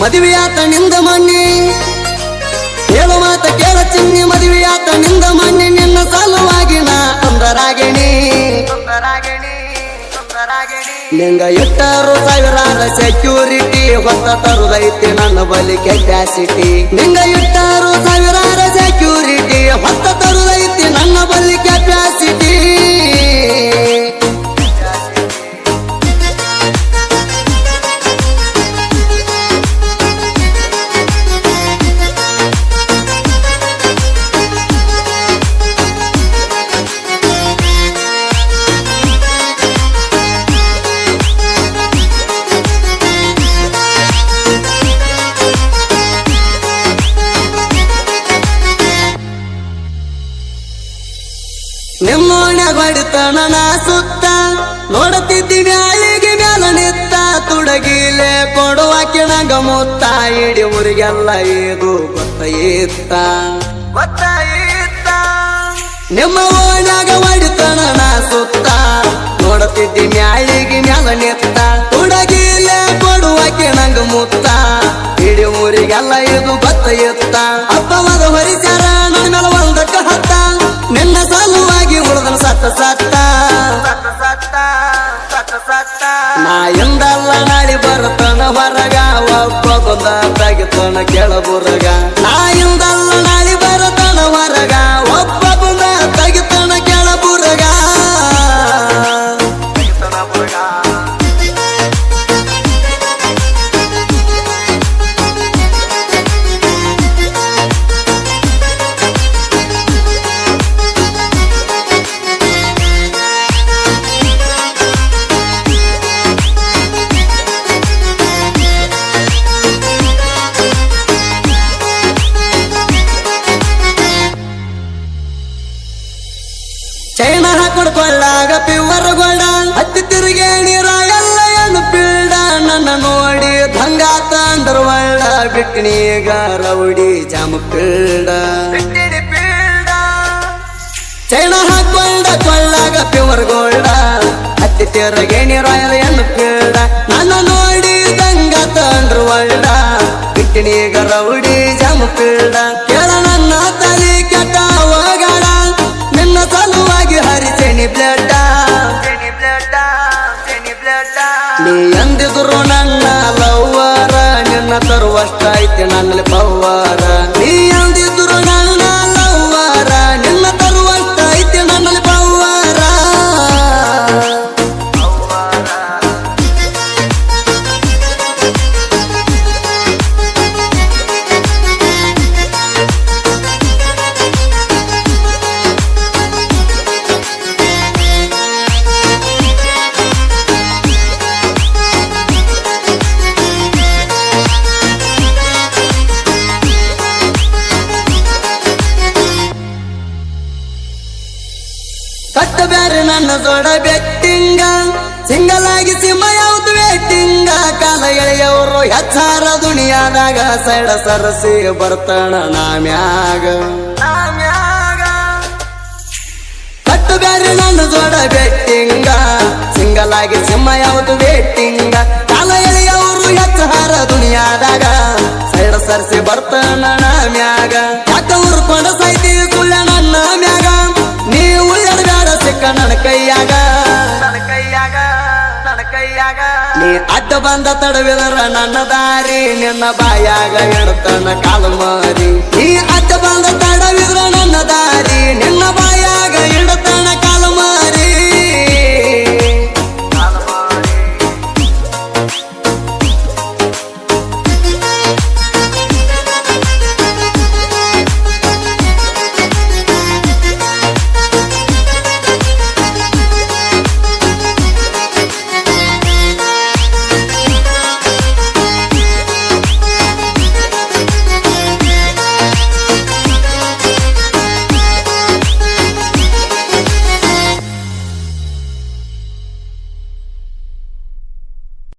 ಮದುವೆಯಾತ ನಿಂದ ಮಣ್ಣಿ ಹೇಳು ಮಾತ ಕೇಳ ಚಿನ್ನಿ, ಮದುವೆಯಾತ ನಿಂದ ಮಣ್ಣಿ ನಿನ್ನ ಸಲುವಾಗಿ ನಾ ಸುಂದರಾಗಿಣಿ. ನಿಂಗ ಇಟ್ಟರು ಸಾವಿರಾರ ಸೆಕ್ಯೂರಿಟಿ ಹೊಸ ತರುದೈತಿ ನನ್ನ ಬಲಿ ಕೆಪ್ಯಾಸಿಟಿ ನಿಂಗ ಇಟ್ಟರು ಸಾವಿರಾರ ಸೆಕ್ಯೂರಿಟಿ ಹೊಸ ತರುದೈತಿ ನನ್ನ ಬಲಿ ಕೆಪಾಸಿಟಿ ಬಡಿತನ ಸುತ್ತ. ನೋಡುತ್ತಿದ್ದಿ ಮ್ಯಾಲಿಗೆ ಮ್ಯಾಲ ನಿತ್ತ. ತುಡಗಿಲೆ ಕೊಡುವ ಕಿಣಗ ಮುತ್ತ. ಇಡಿ ಊರಿಗೆಲ್ಲ ಇದು ಏತ್ತ ನಿಮ್ಮ ಓಣ್ಯಾಗ ಬಡತನ ಸುತ್ತ. ನೋಡುತ್ತಿದ್ದಿ ಮ್ಯಾಲಿಗೆ ಮ್ಯಾಲ ನಿತ್ತ. ತುಡಗಿಲೆ ಕೊಡುವ ಕಿಣಗ ಮುತ್ತ. ಇಡಿ ಊರಿಗೆಲ್ಲ ಇದು ಗೊತ್ತ ಎತ್ತ ಅಪ್ಪವಾದ ನನ್ನ ಸತ್ತ ಸತ್ತ ನಾ ಎಂದಲ್ಲ ನಾಳಿ ಬರ್ತನ ಹೊರಗ ಒಬ್ಬ ಬಂದ ತೆಗಿತನ ಕೆಳಬುರಗ. ಚೈನ ಹಾಕೊಂಡು ಕೊಳ್ಳಾಗ ಪಿವರ್ ಗೋಡ ಹತ್ತಿ ತಿರುಗಿ ನೀರ ಎಲ್ಲ ಏನು ಪೀಡ ನನ್ನ ನೋಡಿ ದಂಗಾತ ಅಂದ್ರ ಒಳ್ಳ ಬಿಟ್ಟಿನೀಗ ರೌಡಿ ಜಾಮ ಪೀಡ ಚೈನ ಹಾಕೊಂಡ ಕೊಳ್ಳಾಗ ಪಿವರ್ ಗೋಲ್ಡ ಹತ್ತಿ ತಿರುಗಿ ನೀರಾಯಲ ಏನು ಪೀಡ ನನ್ನ ನೋಡಿ ದಂಗ ಅಂದ್ರ ಒಳ್ಳ ಬಿಟ್ಟಿನೀಗ ರೌಡಿ ತರುವಷ್ಟೈತಿ ನನ್ನಲ್ಲಿ ಪವ್ವರ ಬ್ಯಾರೆ ನನ್ನ ದೊಡ ಬೆಟ್ಟಿಂಗ ಸಿಂಗಲ್ ಆಗಿ ಸಿಂಹ ಯಾವ್ದು ಬೆಟ್ಟಿಂಗ ಕಾಲ ಎಳೆಯವರು ಹೆಚ್ಚಾರ ದುನಿಯಾದಾಗ ಸೈಡ ಸರಸಿ ಬರ್ತಣ ನಾಮ್ಯಾಗ. ಕಟ್ಟು ಬ್ಯಾರಿ ನನ್ನ ಜೋಡ ಬೆಟ್ಟಿಂಗ ಸಿಂಗಲಾಗಿ ಸಿಂಹ ಯಾವ್ದು ಬೆಟ್ಟಿಂಗ ಕಾಲ ಎಳೆಯವರು ಹೆಚ್ಚಾರ ದುನಿಯಾದಾಗ ಸೈಡ ಸರಸಿ ಬರ್ತಾನ ನನ್ನ ಕೈಯಾಗ. ನೀ ಅಡ್ಡ ಬಂದ ತಡವಿದರ ನನ್ನ ದಾರಿ ನಿನ್ನ ಬಾಯಾಗ ಎಡತನ ಕಾಲು ಮಾರಿ. ನೀ ಅಡ್ಡ